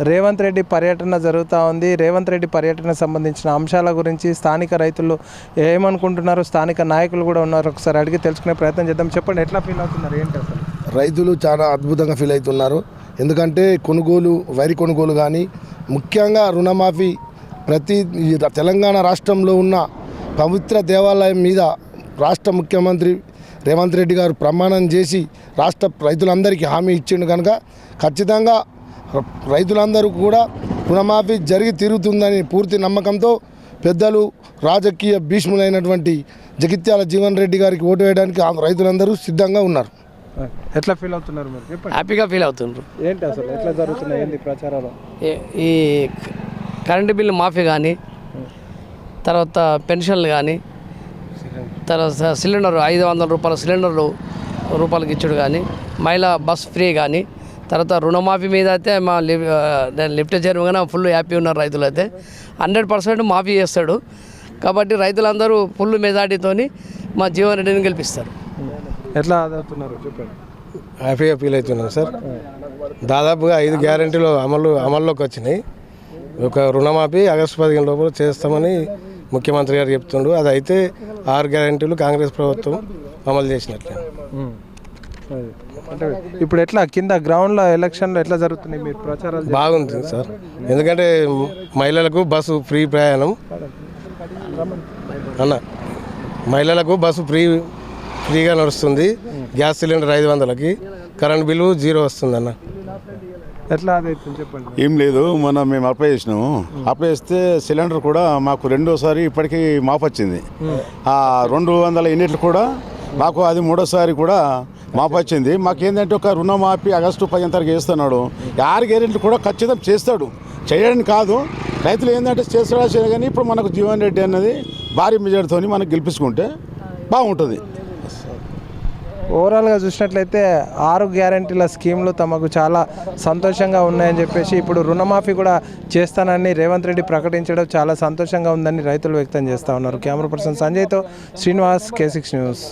రేవంత్ రెడ్డి పర్యటన జరుగుతూ ఉంది. రేవంత్ రెడ్డి పర్యటనకు సంబంధించిన అంశాల గురించి స్థానిక రైతులు ఏమనుకుంటున్నారు? స్థానిక నాయకులు కూడా ఉన్నారు. ఒకసారి అడిగి తెలుసుకునే ప్రయత్నం చేద్దాం. చెప్పండి ఎట్లా ఫీల్ అవుతున్నారు? ఏంటి అసలు? రైతులు చాలా అద్భుతంగా ఫీల్ అవుతున్నారు. ఎందుకంటే కొనుగోలు వరి కొనుగోలు కానీ ముఖ్యంగా రుణమాఫీ ప్రతి తెలంగాణ రాష్ట్రంలో ఉన్న పవిత్ర దేవాలయం మీద రాష్ట్ర ముఖ్యమంత్రి రేవంత్ రెడ్డి గారు ప్రమాణం చేసి రాష్ట్ర రైతులందరికీ హామీ ఇచ్చిండు కనుక ఖచ్చితంగా రైతులందరూ కూడా రుణమాఫీ జరిగి తీరుతుందని పూర్తి నమ్మకంతో పెద్దలు రాజకీయ భీష్ములైనటువంటి జగిత్యాల జీవన్ రెడ్డి గారికి ఓటు వేయడానికి ఆ రైతులందరూ సిద్ధంగా ఉన్నారు. ఎట్లా ఫీల్ అవుతున్నారు మీరు? హ్యాపీగా ఫీల్ అవుతుండ్రు. ఏంటి అసలు? ఎట్లా జరుగుతున్నాయి? ఏంది ప్రచారాలు? ఈ- ఈ కరెంటు బిల్లు మాఫీ కానీ తర్వాత పెన్షన్లు కానీ తర్వాత సిలిండర్ ఐదు వందల రూపాయల సిలిండర్లు రూపాయలకి ఇచ్చుడు కానీ మహిళా బస్ ఫ్రీ కానీ తర్వాత రుణమాఫీ మీద అయితే మా నేను లిఫ్ట్ చైర్మన్గా ఫుల్ హ్యాపీ ఉన్నారు రైతులు అయితే. హండ్రెడ్ పర్సెంట్ మాఫీ చేస్తాడు. కాబట్టి రైతులందరూ ఫుల్ మెజార్టీతోని మా జీవన్ రెడ్డిని గెలిపిస్తారు. ఎట్లా అవుతున్నారు చెప్పండి. హ్యాపీగా ఫీల్ అవుతున్నాను సార్. దాదాపుగా ఐదు గ్యారంటీలు అమలు అమల్లోకి వచ్చినాయి. ఒక రుణమాఫీ ఆగస్టు పదిహేను లోపల చేస్తామని ముఖ్యమంత్రి గారు చెప్తుండు. అది అయితే ఆరు గ్యారంటీలు కాంగ్రెస్ ప్రభుత్వం అమలు చేసినట్లే. అంటే ఇప్పుడు ఎట్లా కింద గ్రౌండ్లో ఎలక్షన్లో ఎట్లా జరుగుతున్నాయి మీరు ప్రచారాలు బాగుంది సార్. ఎందుకంటే మహిళలకు బస్సు ఫ్రీ ప్రయాణం. అన్న మహిళలకు బస్సు ఫ్రీ ఫ్రీగా నడుస్తుంది. గ్యాస్ సిలిండర్ ఐదు వందలకి. కరెంట్ బిల్లు జీరో వస్తుంది అన్న. ఎట్లా చెప్పండి? ఏం లేదు మొన్న మేము అప్లై చేసినాము అప్లై చేస్తే సిలిండర్ కూడా మాకు రెండోసారి ఇప్పటికీ మాపు వచ్చింది. ఆ రెండు వందల యూనిట్లు కూడా మాకు అది మూడోసారి కూడా మాపు వచ్చింది ఒక రుణమాఫీ ఆగస్టు పదిహేను తారీఖు చేస్తున్నాడు. ఈ ఆరు గ్యారెంట్లు కూడా ఖచ్చితంగా చేస్తాడు. చేయడం కాదు. రైతులు ఏంటంటే చేస్తాడా చేయడు కానీ ఇప్పుడు మనకు జీవన్ రెడ్డి అన్నది భారీ మెజార్టీతో మనకు గెలిపించుకుంటే బాగుంటుంది. ఓవరాల్గా చూసినట్లయితే ఆరు గ్యారంటీల స్కీమ్లు తమకు చాలా సంతోషంగా ఉన్నాయని చెప్పేసి ఇప్పుడు రుణమాఫీ కూడా చేస్తానని రేవంత్ రెడ్డి ప్రకటించడం చాలా సంతోషంగా ఉందని రైతులు వ్యక్తం చేస్తూ ఉన్నారు. కెమెరా పర్సన్ సంజయ్తో శ్రీనివాస్ కే సిక్స్ న్యూస్.